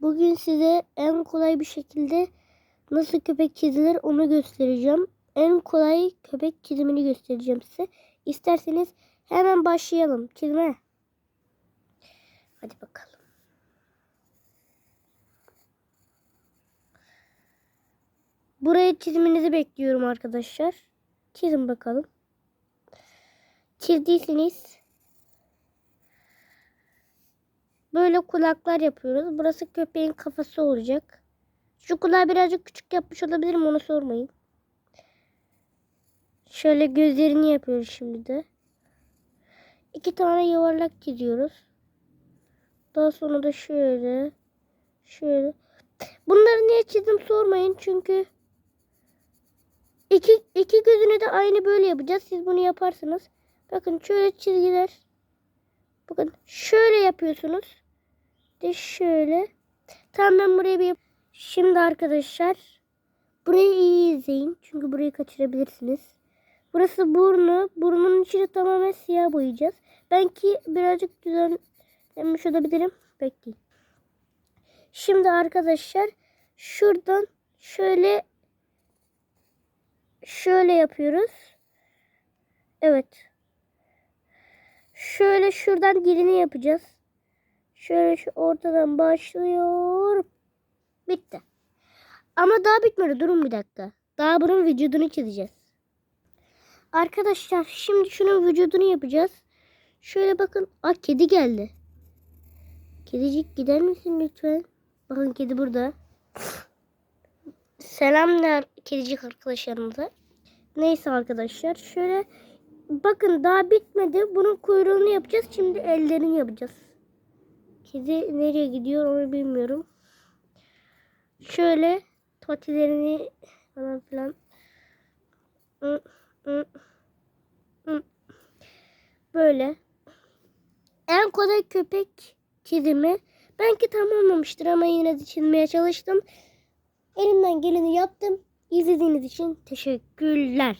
Bugün size en kolay bir şekilde nasıl köpek çizilir onu göstereceğim. En kolay köpek çizimini göstereceğim size. İsterseniz hemen başlayalım çizime. Hadi bakalım. Buraya çiziminizi bekliyorum arkadaşlar. Çizin bakalım. Çizdiyseniz böyle kulaklar yapıyoruz. Burası köpeğin kafası olacak. Şu kulağı birazcık küçük yapmış olabilirim onu sormayın. Şöyle gözlerini yapıyoruz şimdi de. İki tane yuvarlak çiziyoruz. Daha sonra da şöyle. Şöyle. Bunları niye çizdim sormayın çünkü iki, iki gözünü de aynı böyle yapacağız. Siz bunu yaparsınız. Bakın şöyle çizgiler. Bakın şöyle yapıyorsunuz. De şöyle. Tamam ben buraya bir Şimdi arkadaşlar burayı iyi izleyin. Çünkü burayı kaçırabilirsiniz. Burası burnu. Burnun içini tamamen siyah boyayacağız. Belki birazcık düzenlenmiş olabilirim. Bekleyin. Şimdi arkadaşlar şuradan şöyle şöyle yapıyoruz. Evet. Şöyle şuradan dilini yapacağız. Şöyle şu ortadan başlıyor. Bitti. Ama daha bitmedi. Durun bir dakika. Daha bunun vücudunu çizeceğiz. Arkadaşlar şimdi şunun vücudunu yapacağız. Şöyle bakın. Aa kedi geldi. Kedicik gider misin lütfen? Bakın kedi burada. Selamlar kedicik arkadaşlarımıza. Neyse arkadaşlar şöyle bakın daha bitmedi. Bunun kuyruğunu yapacağız. Şimdi ellerini yapacağız. Kedi nereye gidiyor onu bilmiyorum. Şöyle patilerini falan filan. Böyle. En kolay köpek çizimi. Belki tamamlamıştır ama yine de çizmeye çalıştım. Elimden geleni yaptım. İzlediğiniz için teşekkürler.